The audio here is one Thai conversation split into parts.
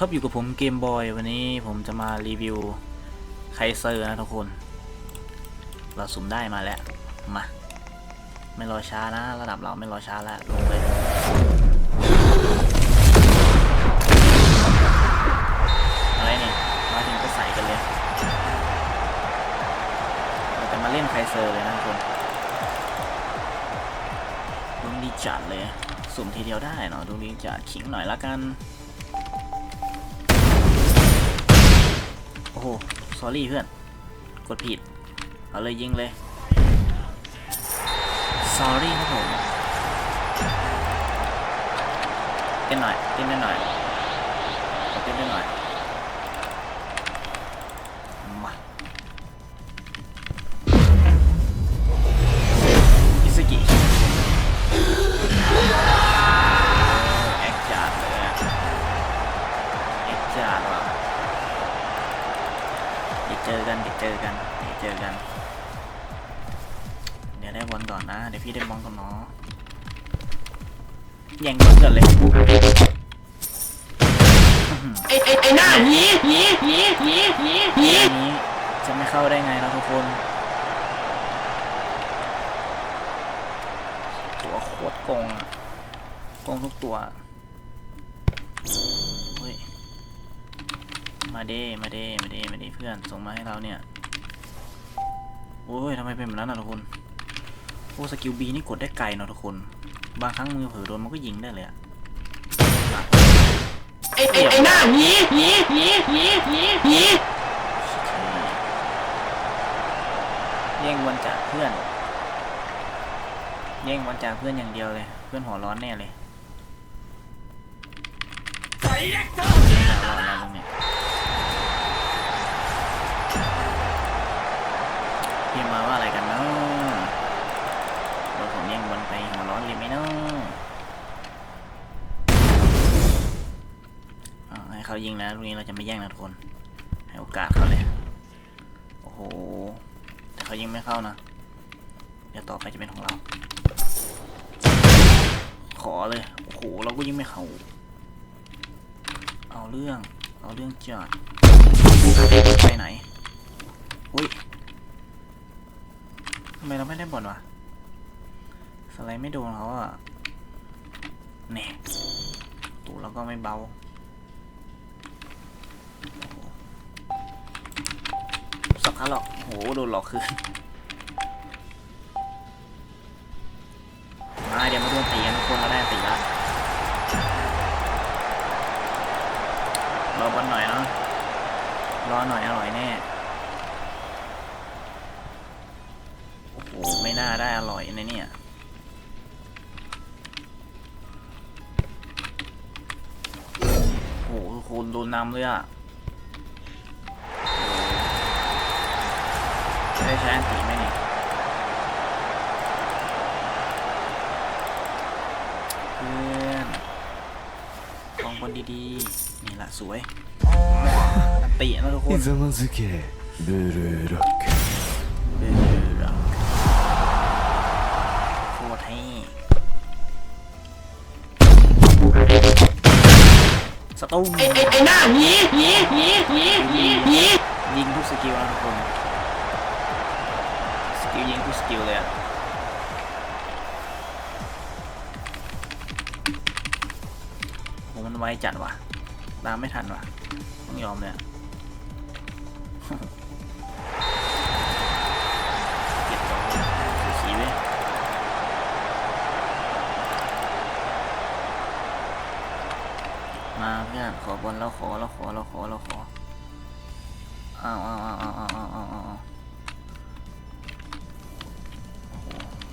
ครับอยู่กับผมเกมบอยวันนี้ผมจะมารีวิวไคเซอร์นะทุกคน เราสุ่มได้มาแล้ว มา ไม่รอช้านะ ระดับเราไม่รอช้าแล้วลงเลยอะไรเนี่ยมาถึงก็ใส่กันเลยเราจะมาเล่นไคเซอร์เลยนะทุกคนดวงดีจัดเลย สุ่มทีเดียวได้เนาะดวงดีจัดขิงหน่อยละกัน อ้โหสอรี่เพื่อน กดผิด เอาเลยยิงเลยสอรี่ครับผมเต้นหน่อยเต้นได้หน่อยเต้นได้หน่อย กันเดี๋ยวเจอกันเดี๋ยวเจอกัน เดี๋ยวได้บอลก่อนนะ เดี๋ยวพี่ได้บอลก่อนเนาะแย่งบอลก่อนเลยไอ้ไอ้ไอ้หน้าหนีหนีหนีหนีหนีหนีอันนี้จะไม่เข้าได้ไงนะทุกคนตัวโคตรโกงอะโกงทุกตัวเฮ้ยมาเด้มาเด้มาเด้มาเด้เพื่อนส่งมาให้เราเนี่ย โอ้ยทำไมเป็นแบบนั้นอะทุกคน โอ้สกิลบีนี่กดได้ไกลเนาะทุกคน บางครั้งมือเผลอโดนมันก็ยิงได้เลยอะไอ้ไอ้ไอ้หน้าหนีหนีหนีหนีหนีหนีแย่งวันจากเพื่อน แย่งวันจากเพื่อนอย่างเดียวเลย เพื่อนหัวร้อนแน่เลยไม่น่ารอดแล้วตร ที่มาว่าอะไรกันเนาะโดนผมแย่งวนไปหัวร้อนเลยไหมเนาะให้เขายิงนะตรงนี้เราจะไม่แย่งนะทุกคน ให้โอกาสเขาเลย โอ้โห แต่เขายิงไม่เข้านะ เดี๋ยวต่อไปจะเป็นของเรา ขอเลย โอ้โห เราก็ยิงไม่เข้า เอาเรื่อง เอาเรื่องจัดไปไหน อุ้ย ทำไมเราไม่ได้บอลวะ สไลด์ไม่โดนเขาอะแน่ตูเราก็ไม่เบาสักพักหรอกโอ้โหโดนหลอกคืนมาเดี๋ยวมาดวลตีกันทุกคนเราได้ตีละรอบอลหน่อยเนาะรอหน่อยอร่อยแน่ โอ้โห ไม่น่าได้อร่อยนะเนี่ย โอ้โหทุกคนโดนนำเลยอ่ะโอ้โหจะได้ใช้อันตีไหมเนี่ย เพื่อนมองบนดีๆ นี่ละสวยอันตีนะทุกคน ひざまずけブルーロック สตูมไอ้ไอ้ไอ้หน้าหนีหนีหนีหนีหนีหนียิงทุกสกิลนะทุกคนสกิลยิงทุกสกิลเลยอะโหมันไวจัดว่ะตามไม่ทันว่ะต้องยอมเลย มาเพื่อนขอบนเราขอเราขอเราขอเราขออ้าวอ้าวอ้าวอ้าวอ้าวอ้าวอ้าว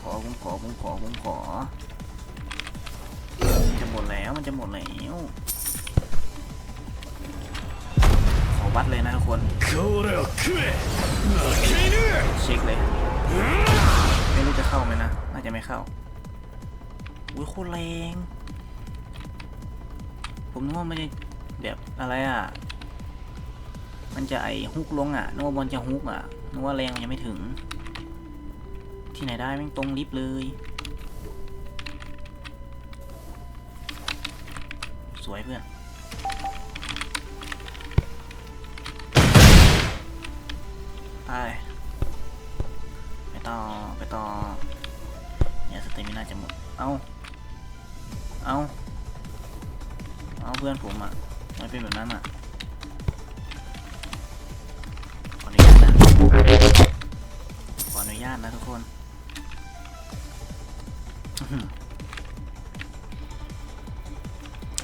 ขอผมขอผมขอผมขอมันจะหมดแล้วมันจะหมดแล้วขอวัดเลยนะทุกคนเช็คเลยไม่รู้จะเข้าไหมนะน่าจะไม่เข้าอุ้ยโคตรแรง ผมนึกว่ามันจะแบบอะไรอะ มันจะไอฮุกลงอะนึกว่าบอลจะฮุกอะนึกว่าแรงมันยังไม่ถึง ที่ไหนได้แม่งตรงลิฟเลย สวยเพื่อนไปไปต่อไปต่อเนี่ยสเตมินาจะหมด เอาเอา เอาเพื่อนผมอะไม่เป็นแบบนั้นอะขออนุญาตนะขออนุญาตนะทุกคน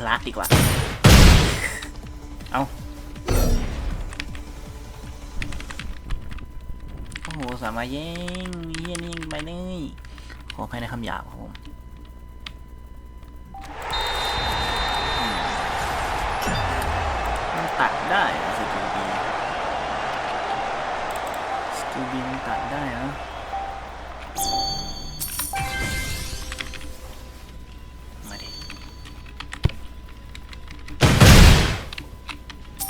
ลากดีกว่า เอาโอ้โห สามารถย่งเยี่ยนี่ไปเลยขออภัยในคำหยาบครับผม ได้เหรอสกิลบีสกิลบีมันตัดได้เหรอมาดิ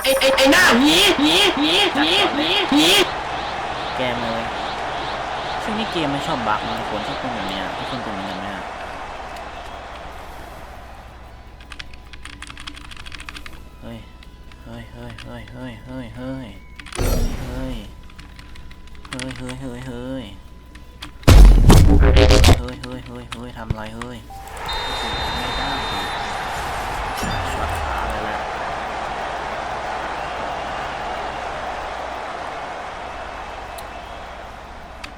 ไอ้ไอ้ไอ้หน้าหีหีหีหีหีหีแกมเลยช่วงนี้เกมไม่ชอบบั๊กมันควรชอบเป็นแบบเนี้ยทุกคนเป็นเหมือนกันไหมอะเฮ้ย เฮ้ยเฮ้ยเฮ้ยเฮ้ยเฮ้ยเฮ้ยเฮ้ยเฮ้ยเฮ้ยเฮ้ยเฮ้ยเฮ้ยเฮ้ยเฮ้ยเฮ้ยทำไรเฮ้ยโอ้โหไม่ได้ช็อตขาเลยแหละ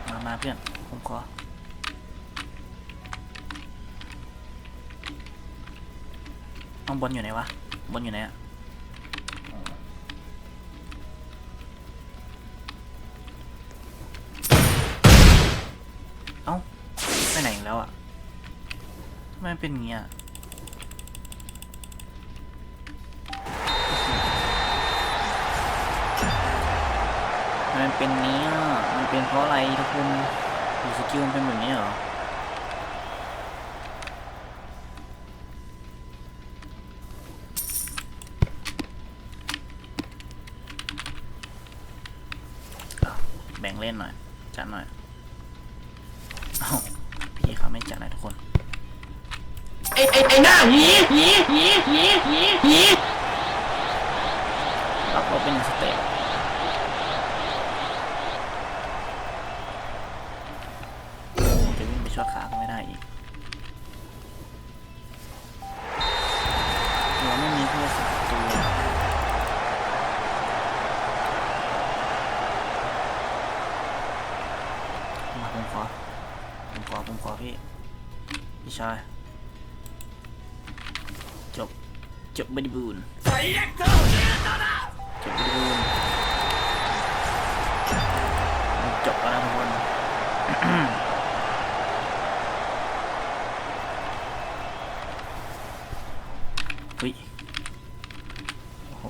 มามาเพื่อนผมขอเอาบอลอยู่ไหนวะบอลอยู่ไหนอะ เอ้าไปไหนอีกแล้วอะทำไมเป็นอย่างเงี้ยมันเป็นเนี้ยมันเป็นเพราะอะไรทุกคนดูสกิลมันเป็นแบบนี้เหรอแบ่งเล่นหน่อย จัดหน่อย อาพี่เขาไม่จัดนะทุกคน ไอ้ไอ้ไอ้หน้าหีหีหีหีหีหีรับเราเป็นสเต็ป ขอผมขอพี่ พี่ชาย จบ จบบริบูรณ์จบบริบูรณ์มันจบแล้วทุกคนเฮ้ยโอ้โห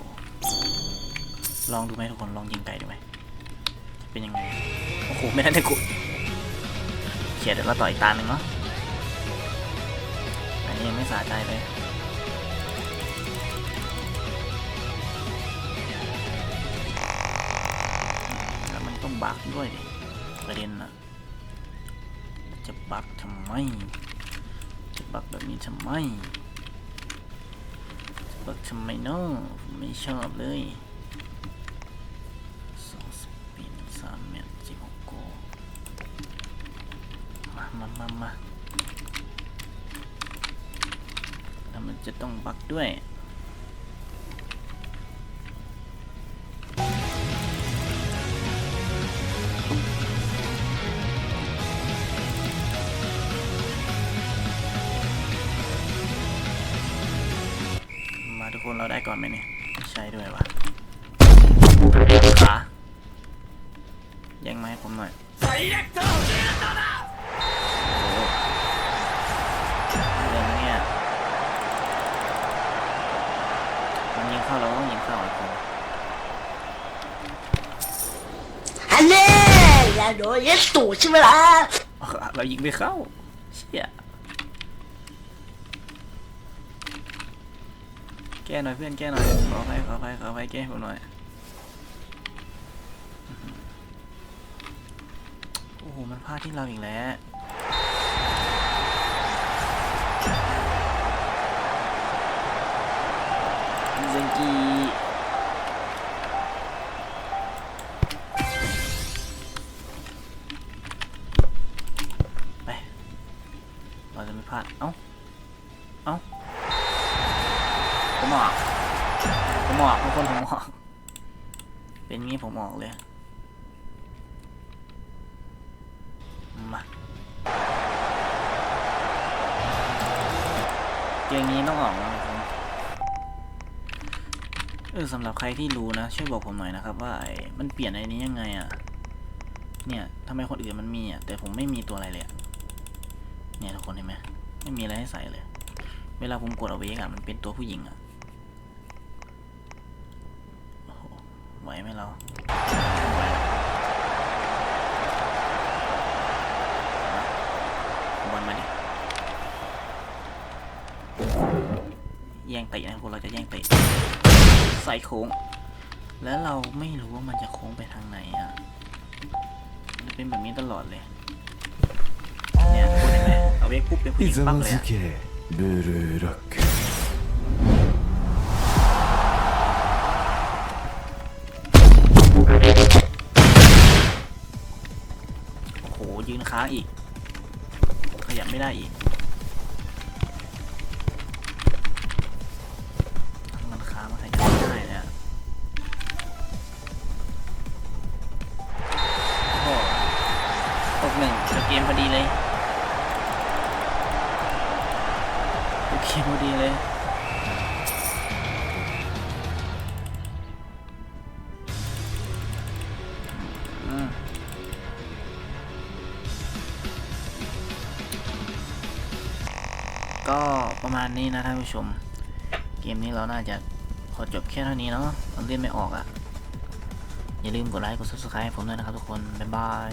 ลองดูไหมทุกคน ลองยิงไก่ดูไหม เป็นยังไง โอ้โห ไม่ได้ได้กู เขียนเดี๋ยวเราต่อยตาหนึ่งเนาะอันนี้ยังไม่สาใจเลยแล้วมันต้องบักด้วยดิประเด็นน่ะจะบักทำไม จะบักแบบนี้ทำไมจะบักทำไมเนาะไม่ชอบเลย มามามามาแล้วมันจะต้องบักด้วยมาทุกคนเราได้ก่อนไหมเนี่ยใช่ด้วยวะขาแย่งมาให้ผมหน่อย เข้าเราก็ต้องยิงเข้าไอ้คนฮัลโหลอย่าโดนยัดตูดใช่ไหมล่ะเรายิงไม่เข้าเชี่ยแก้หน่อยเพื่อนแก้หน่อยขอไปขอไปขอไปแก้ผมหน่อยอื้อหือโอ้โหมันพลาดที่เราอีกแล้ว เซนกีไป เราจะไม่พลาด เอ้า เอ้าผมออกผมออกทุกคนผมออก เป็นงี้ผมออกเลย มาเกมนี้ต้องออกนะ เออสำหรับใครที่รู้นะ ช่วยบอกผมหน่อยนะครับ ว่าไอ้มันเปลี่ยนไอ้นี้ยังไงอะ่ะ เนี่ยทำไมคนอื่นมันมีอะแต่ผมไม่มีตัวอะไรเลยเนี่ยทุกคนเห็นไหมไม่มีอะไรให้ใส่เลย เวลาผมกดเอาเวกอะมันเป็นตัวผู้หญิงอะโอ้โหไหวไหมเราไหวบอลมาดิแย่งเตะนะพวกเราจะแย่งเตะ ใส่โค้ง แล้วเราไม่รู้ว่ามันจะโค้งไปทางไหนอะจะเป็นแบบนี้ตลอดเลยเนี่ยคุณเห็นไหมเอาเวกปุ๊บเป็นผู้หญิงปั๊บเลยอะโอ้โหยืนค้างอีก ขยับไม่ได้อีก พอดีเลยจบเกมพอดีเลยก็ประมาณนี้นะท่านผู้ชม เกมนี้เราน่าจะขอจบแค่เท่านี้เนาะมันเล่นไม่ออกอะ่ะ อย่าลืมกดไลค์กด subscribe ให้ผมด้วยนะครับทุกคน บ๊ายบาย